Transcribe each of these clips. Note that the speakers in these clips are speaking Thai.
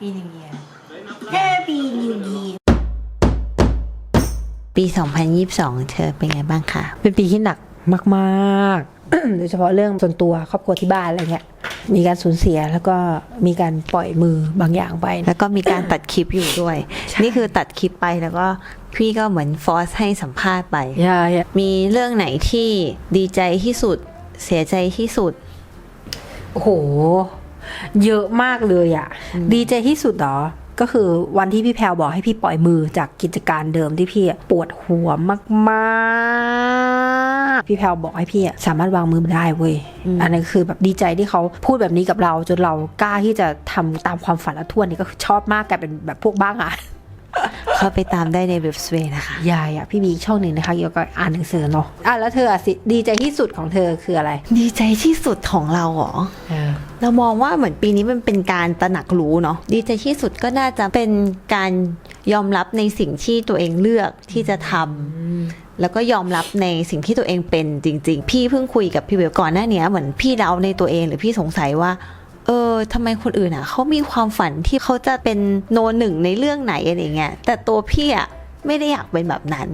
ปีนิวเยียร์ Happy New Year ปี 2022 เธอเป็นไงบ้างคะเป็นปีที่หนักมาก ๆ โดยเฉพาะเรื่องส่วนตัวครอบครัวที่บ้านอะไรเงี้ย มีการสูญเสียแล้วก็มีการปล่อยมือบางอย่างไป แล้วก็มีการตัดคลิปอยู่ด้วย นี่คือตัดคลิปไปแล้วก็พี่ก็เหมือนฟอร์สให้สัมภาษณ์ไปอย่าอย่ามีเรื่องไหนที่ดีใจที่สุดเสียใจที่สุด โอ้โห เยอะมากเลยอะ่ะ ดีใจที่สุดเหรอ ก็คือวันที่พี่แพลวบอกให้พี่ปล่อยมือจากกิจการเดิมที่พี่อะปวดหัวมากๆ พี่แพลวบอกให้พี่อะสามารถวางมือมันได้เว้ยอืมอันนั้นคือแบบดีใจที่เขาพูดแบบนี้กับเรา จนเรากล้าที่จะทำตามความฝันและทวนนี่ก็คือชอบมากกลายเป็นแบบพวกบ้างอะ เข้าไปตามได้ในเว็บสเวนะคะยายอะพี่มีอีกช่องหนึ่งนะคะเกี่ยวกับอ่านหนังสือเนาะอะแล้วเธออะสิดีใจที่สุดของเธอคืออะไร ดีใจที่สุดของเราเหรอเรามองว่าเหมือนปีนี้มันเป็นการตระหนักรู้เนาะดีใจที่สุดก็น่าจะเป็นการยอมรับในสิ่งที่ตัวเองเลือกที่จะทำ แล้วก็ยอมรับในสิ่งที่ตัวเองเป็นจริง ๆ พี่เพิ่งคุยกับพี่เบลก่อนหน้าเนี้ยเหมือนพี่เดาในตัวเองหรือพี่สงสัยว่า เออทำไมคนอื่นอะเขามีความฝันที่เขาจะเป็นโนหนึ่งในเรื่องไหนอะไรเงี้ยแต่ตัวพี่อะไม่ได้อยากเป็นแบบนั้น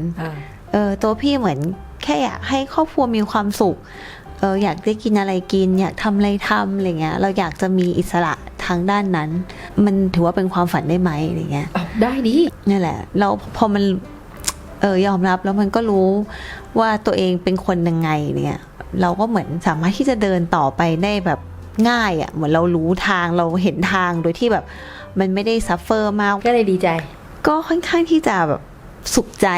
เออตัวพี่เหมือนแค่อยากให้ครอบครัวมีความสุขเอออยากได้กินอะไรกิน อยากทำอะไรทำอะไรเงี้ย เราอยากจะมีอิสระทางด้านนั้น มันถือว่าเป็นความฝันได้ไหมอะไรเงี้ยได้ดินี่แหละ เราพอมันเออยอมรับแล้วมันก็รู้ว่าตัวเองเป็นคนยังไงเนี่ย เราก็เหมือนสามารถที่จะเดินต่อไปได้แบบ ง่ายอะ่ะเหมือนเรารู้ทางเราเห็นทางโดยที่แบบ มันไม่ได้ซัฟเฟอร์มาก ก็เลยดีใจ ก็ค่อนข้างที่จะแบบสุขใจ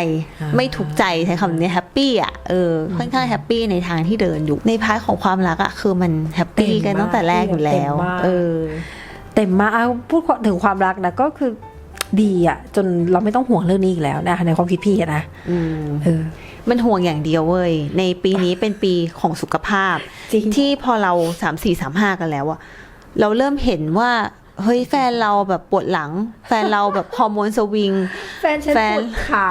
อ่าไม่ทุกข์ใจใช้คำนี้แฮปปี้อะเออค่อนข้างแฮปปี้ในทางที่เดินอยู่ในพาร์ทของความรักอะคือมันแฮปปี้กันตั้งแต่แรกอยู่แล้วเต็มมากเออเต็มมากอะพูดถึงความรักนะก็คือดีอะ จนเราไม่ต้องห่วงเรื่องนี้อีกแล้วนะในความคิดพี่อะนะอืมเออ มันห่วงอย่างเดียวเว้ย ในปีนี้เป็นปีของสุขภาพจริงที่พอเราสามสี่สามห้ากันแล้วอะเราเริ่มเห็นว่าเฮ้ยแฟนเราแบบปวดหลัง แฟนเราแบบฮอร์โมนสวิง แฟนฉันแฟปนวดขา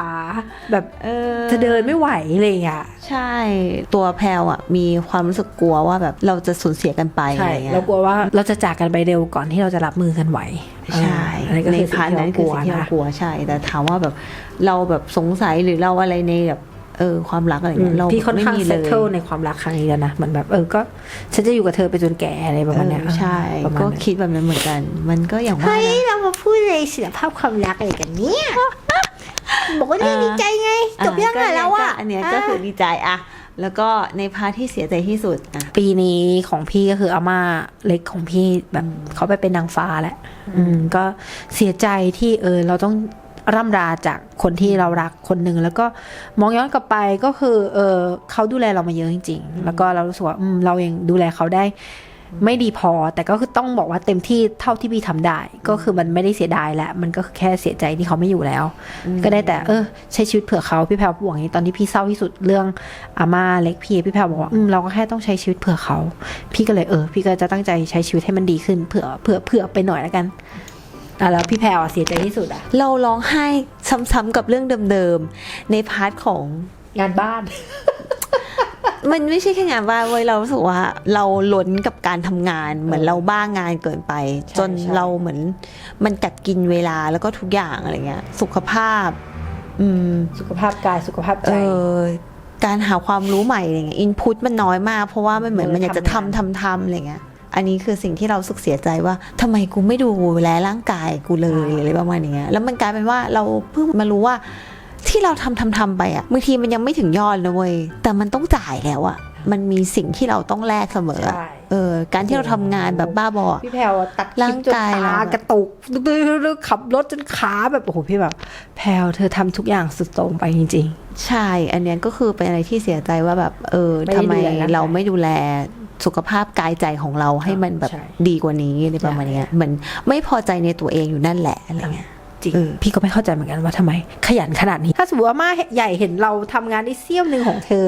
แบบเออจะเดินไม่ไหวเลยอะ ใช่ตัวแพลวอะมีความรู้สึกกลัวว่าแบบเราจะสูญเสียกันไปอะใช่ไรเงี้ยเรากลัวว่าเราจะจากกันไปเร็วก่อนที่เราจะรับมือกันไหว ใช่อันนี้ก็ในคือสิ่พางร์ทที่นั้เรานกคือลัวสิ่งที่เรานะกลัวใช่ แต่ถามว่าแบบเราแบบสงสัยหรือเราอะไรในแบบ เออความรักอะไรอืมเงี้ยเราพี่ค่อนไม่ข้างมีเซเลตยเทิลในความรักครั้งนี้แล้วนะเหมือนแบบเออก็ฉันจะอยู่กับเธอไปจนแก่อะไรประมาณเนี้ยเออใช่ประมาณก็นั้นคิดแบบนั้นเหมือนกัน มันก็อย่างว่าเฮ้ยนะเรามาพูดในศิลภาพความรักอะไรกันเนี่ยบอกว่าเนี่ยอ่าดีใจไงจบยังไงแล้วอะก็อันเนี้ยก็คือดีใจอะแล้วก็ในพาร์ทที่เสียใจที่สุดอะปีนี้ของพี่ก็คืออาม่าเล็กของพี่แบบเขาไปเป็นนางฟ้าแล้วอืมก็เสียใจที่เออเราต้อง ร่ำราจากคนที่เรารักคนหนึ่งแล้วก็มองย้อนกลับไปก็คือเออเขาดูแลเรามาเยอะจริง ๆ แล้วก็เรารู้สึกว่าอืมเรายังดูแลเขาได้ไม่ดีพอ แต่ก็คือต้องบอกว่าเต็มที่เท่าที่พี่ทำได้ ก็คือมันไม่ได้เสียดายแล้ว มันก็คือแค่เสียใจที่เขาไม่อยู่แล้ว ก็ได้แต่เออ ใช้ชีวิตเผื่อเขาพี่แพรบอกอย่างนี้ตอนที่พี่เศร้าที่สุดเรื่องอาม่าเล็กพี่พี่แพรบอกว่าอืมเราก็แค่ต้องใช้ชีวิตเผื่อเขา พี่ก็เลยเออ พี่ก็จะตั้งใจใช้ชีวิตให้มันดีขึ้นเผื่อเผื่อเผื่อไปหน่อยแล้วกัน อะแล้วพี่แพรอะเสียใจที่สุดอะ เราร้องไห้ซ้ำๆกับเรื่องเดิมๆ ในพาร์ทของ งานบ้าน มันไม่ใช่แค่งานบ้านเว้ยเรารู้สึกว่า เราล้นกับการทำงาน เหมือนเราบ้างานเกินไป ใช่จนใช่ เราเหมือนมันกัดกินเวลาแล้วก็ทุกอย่างอะไรเงี้ย สุขภาพ อืม สุขภาพกายสุขภาพเอใจอการหาความรู้ใหม่อะไรเงี้ยอินพุตมันน้อยมาก เพราะว่ามันเหมือนเออมันอยากจะทำงานทำทำทำอะไรเงี้ย อันนี้คือสิ่งที่เรารู้สึกเสียใจว่าทำไมกูไม่ดูแลร่างกายกูเลยหรืออะไรประมาณอย่างเงี้ยแล้วมันกลายเป็นว่าเราเพิ่งมารู้ว่าที่เราทำทำทำไปอะบางทีมันยังไม่ถึงยอดนะเว้ยแต่มันต้องจ่ายแล้วอะมันมีสิ่งที่เราต้องแลกเสมออะใช่เออ การที่เราทำงานแบบบ้าบออะพี่แพรวตัดคลิปร่างจนกายเราขากระตุกขับรถจนขาแบบโอ้โหพี่แบบแพรวเธอทำทุกอย่างสุดโต่งไปจริงใช่ อันเนี้ยก็คือเป็นอะไรที่เสียใจว่าแบบ เออไม่ได้ทำไมดูแลร่างกายเราไม่ดูแล สุขภาพกายใจของเราให้มันแบบใช่ดีกว่านี้อะไรประมาณเนี้ยเหมือนไม่พอใจในตัวเองอยู่นั่นแหละอะไรเงี้ยจริงเออพี่ก็ไม่เข้าใจเหมือนกันว่าทำไม ขยันขนาดนี้ ถ้าสมมติว่าม่าใหญ่เห็นเราทำงานได้เสี้ยวหนึ่งของเธอ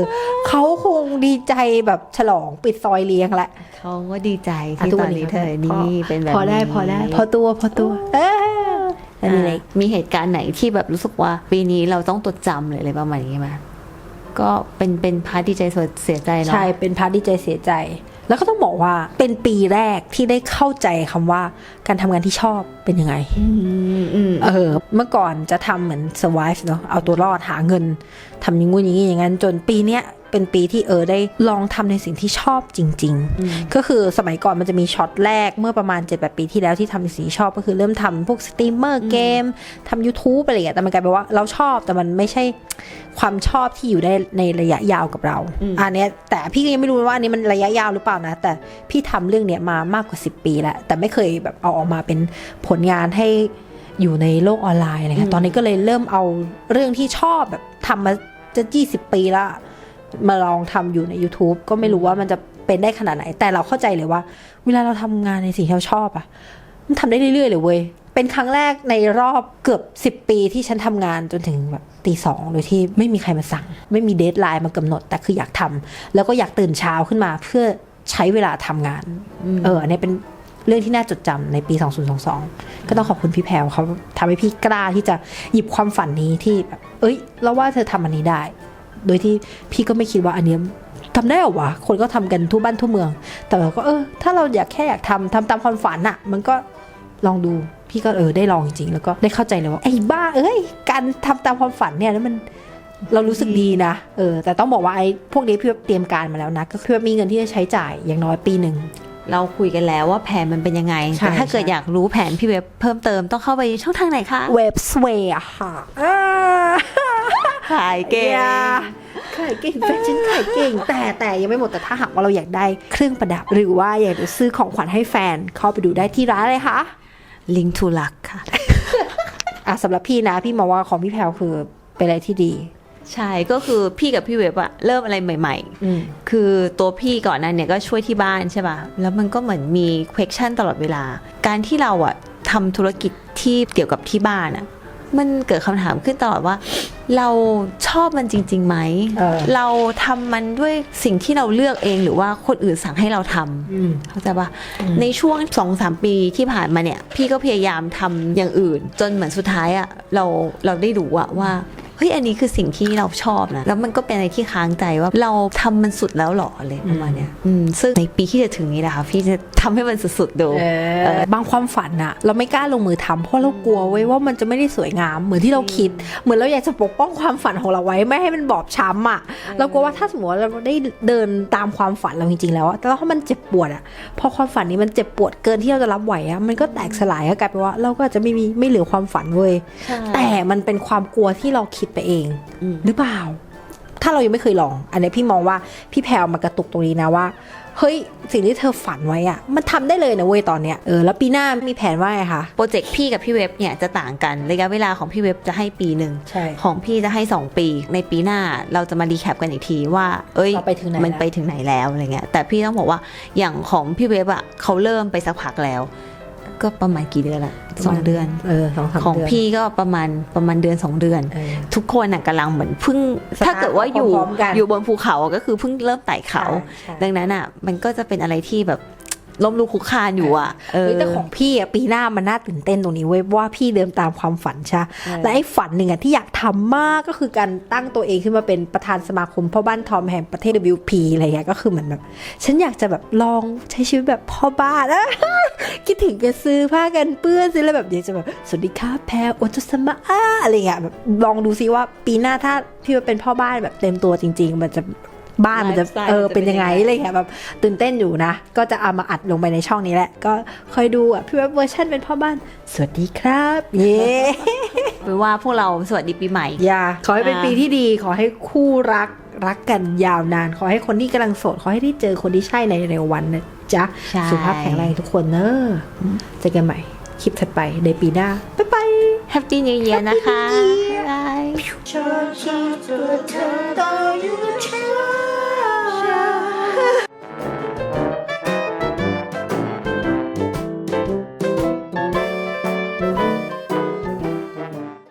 เขาคงดีใจแบบฉลองปิดซอยเลี้ยงแหละเขาก็ดีใจอะที่ทุกตวัอนนนี้นี้เธอพอนี่เป็นแบบพอได้นี้พอได้ พอตัวพอตัวเอออันนี้เล็กอะมีเหตุการณ์ไหนที่แบบรู้สึกว่าปีนี้เราต้องจดจำเลยอะไรประมาณนี้ไหม ก็เป็นเป็นพาร์ทดีใจส่วนเสียใจเนาะใช่เป็นพาร์ทดีใจเสียใจ แล้วก็ต้องบอกว่าเป็นปีแรกที่ได้เข้าใจคำว่าการทำงานที่ชอบเป็นยังไงอืมอืมเออ เมื่อก่อนจะทำเหมือน survive เนาะเอาตัวรอดหาเงินทำอย่างงู้นอย่างนี้อย่างนั้นจนปีเนี้ย เป็นปีที่เออได้ลองทำในสิ่งที่ชอบจริง ๆ ก็คือสมัยก่อนมันจะมีช็อตแรกเมื่อประมาณ7-8ปีที่แล้วที่ทำในสิ่งที่ชอบก็คือเริ่มทำพวกสตรีมเมอร์เกมทำ YouTube อะไรอย่างเงี้ยแต่มันกลายเป็นว่าเราชอบแต่มันไม่ใช่ความชอบที่อยู่ได้ในระยะยาวกับเราอันเนี้ยแต่พี่ก็ยังไม่รู้ว่าอันนี้มันระยะยาวหรือเปล่านะ แต่พี่ทำเรื่องเนี้ยมามากกว่า 10 ปีแล้ว แต่ไม่เคยแบบเอาออกมาเป็นผลงานให้อยู่ในโลกออนไลน์อะไรเงี้ยตอนนี้ก็เลยเริ่มเอาเรื่องที่ชอบแบบทำมาจะ 20 ปีละ มาลองทำอยู่ใน YouTube ก็ไม่รู้ว่ามันจะเป็นได้ขนาดไหน แต่เราเข้าใจเลยว่า เวลาเราทำงานในสิ่งที่เราชอบอะมันทำได้เรื่อยๆเลยเว้ยเป็นครั้งแรกในรอบเกือบ 10 ปีที่ฉันทำงานจนถึงแบบตีสองโดยที่ไม่มีใครมาสั่ง ไม่มีเดทไลน์มากำหนด แต่คืออยากทำแล้วก็อยากตื่นเช้าขึ้นมาเพื่อใช้เวลาทำงาน เอออันนี้เป็นเรื่องที่น่าจดจำในปี 2022 ก็ต้องขอบคุณพี่แพรวเขาทำให้พี่กล้าที่จะหยิบความฝันนี้ที่แบบเอ้ย เราว่าเธอทำอันนี้ได้ โดยที่พี่ก็ไม่คิดว่าอันเนี้ยทำได้เหรอวะ คนก็ทำกันทั่วบ้านทั่วเมือง แต่เราก็เออ ถ้าเราอยากแค่อยากทำทำตามความฝันอะมันก็ลองดูพี่ก็เออได้ลองจริงๆแล้วก็ได้เข้าใจเลยว่าไอ้บ้าเอ้ย การทำตามความฝันเนี่ยแล้วมันเรารู้สึกดีนะเออแต่ต้องบอกว่าไอ้พวกนี้พี่เตรียมการมาแล้วนะก็คือมีเงินที่จะใช้จ่ายอย่างน้อยปีหนึ่งเราคุยกันแล้วว่าแผนมันเป็นยังไงใช่แต่ถ้าเกิดใช่อยากรู้แผนพี่เว็บเพิ่มเติมต้องเข้าไปช่องทางไหนคะ เว็บสเวย์อะค่ะอ่า ขายเก่งอย่าขายเก่งแฟชั่นขายเก่ง แต่แต่ยังไม่หมดแต่ถ้าหากว่าเราอยากได้เครื่องประดับ หรือว่าอยากจะซื้อของขวัญให้แฟน เข้าไปดูได้ที่ร้านเลยค่ะ ลิงทูลักค่ะ อะสำหรับพี่นะ พี่มองว่าของพี่แพลวคือเป็นอะไรที่ดีใช่ก็คือพี่กับพี่เว็บอะเริ่มอะไรใหม่อืมๆคือตัวพี่ก่อนหนั้นเนี่ยก็ช่วยที่บ้านใช่ป่ะ แล้วมันก็เหมือนมี question ตลอดเวลา การที่เราอะทำธุรกิจที่เกี่ยวกับที่บ้านอะ มันเกิดคำถามขึ้นตลอดว่า เราชอบมันจริงๆไหมเออ เราทำมันด้วยสิ่งที่เราเลือกเองหรือว่าคนอื่นสั่งให้เราทำ อืม เข้าใจปะในช่วงสองสามปีที่ผ่านมาเนี่ย พี่ก็พยายามทำอย่างอื่น จนเหมือนสุดท้ายอะเราเราได้รู้อะว่า เฮ้ยอันนี้คือสิ่งที่เราชอบนะ แล้วมันก็เป็นอะไรที่ค้างใจว่าเราทำมันสุดแล้วหรออะไรประมาณเนี้ยอืมซึ่งในปีที่จะถึงนี้นะคะพี่จะทำให้มันสุดๆดูเออบางความฝันอะเราไม่กล้าลงมือทำเพราะเรากลัวไว้ยว่ามันจะไม่ได้สวยงามเหมือนที่เราคิด เหมือนเราอยากจะปกป้องความฝันของเราไว้ไม่ให้มันบอบช้ำอะเรากลัวว่าถ้าสมมติว่าเราได้เดินตามความฝันเราจริงๆแล้วอะแต่ถ้ามันเจ็บปวดอะพอความฝันนี้มันเจ็บปวดเกินที่เราจะรับไหวอะมันก็แตกสลายก็กลายเป็นว่าเราก็อาจจะไม่มีไม่เหลือความฝันเว้ยใช่แต่มันเป็นความกลัวที่เราคิดไปเองอืมหรือเปล่า ถ้าเรายังไม่เคยลอง อันนี้พี่มองว่าพี่แพรวมากระตุกตรงนี้นะว่าเฮ้ยสิ่งที่เธอฝันไว้อะมันทำได้เลยนะเว้ยตอนเนี้ยเออแล้วปีหน้ามีแผนว่าไงคะโปรเจกต์พี่กับพี่เว็บเนี่ยจะต่างกันระยะเวลาของพี่เว็บจะให้ปีหนึ่งใช่ของพี่จะให้ 2 ปี ในปีหน้าเราจะมารีแคปกันอีกทีว่า เอ้ยเราไปถึงไหนมันแล้วไปถึงไหนแล้วอะไรเงี้ยแต่พี่ต้องบอกว่าอย่างของพี่เว็บอะเขาเริ่มไปสักพักแล้ว ก็ประมาณกี่เดือนละสองเดือนเออสองสามของเดือนพี่ก็ประมาณประมาณเดือนสองเดือนเออทุกคนน่ะกำลังเหมือนเพิ่งสตาร์ทถ้าเกิดว่าอยู่พร้อมๆกันอยู่บนภูเขาก็คือเพิ่งเริ่มไต่เขาใช่ใช่ดังนั้นอะมันก็จะเป็นอะไรที่แบบ ล้มลุกคลุกคลานอยู่อะเออเฮ้ยแต่ของพี่อะปีหน้ามันน่าตื่นเต้นตรงนี้เว้ยว่าพี่เดินตามความฝันใช่เออและไอ้ฝันหนึ่งอะที่อยากทำมากก็คือการตั้งตัวเองขึ้นมาเป็นประธานสมาคมพ่อบ้านทอมแห่งประเทศ WP อะไรเงี้ยก็คือเหมือนแบบ ฉันอยากจะแบบลองใช้ชีวิตแบบพ่อบ้านอะคิดถึงจะซื้อผ้ากันเปื้อนซื้ออะไรแบบอยากจะแบบสวัสดีค่ะแพรโอจุสมาอาอะไรเงี้ยแบบลองดูซิว่าปีหน้าถ้าพี่ว่าเป็นพ่อบ้านแบบเต็มตัวจริง ๆ มันจะ บ้านมันจะ Lifestyle เออมันจะเป็นยังไงเป็นยังไง อะไรเงี้ยแบบตื่นเต้นอยู่นะ ก็จะเอามาอัดลงไปในช่องนี้แหละ ก็คอยดูอะ พี่เว็บเวอร์ชันเป็นพ่อบ้าน สวัสดีครับเย้หรือว่าพวกเราสวัสดีปีใหม่ อย่าขอให้เป็นอ่าปีที่ดี ขอให้คู่รักรักกันยาวนาน ขอให้คนที่กำลังโสด ขอให้ได้เจอคนที่ใช่ในเร็ววันนะจ๊ะ ใช่ สุขภาพแข็งแรงทุกคนเนอะเจอกันใหม่ คลิปถัดไปในปีหน้า บ๊ายบาย แฮปปี้นิวเยียร์นะคะ บ๊ายบายชอบตัวเธอต่อ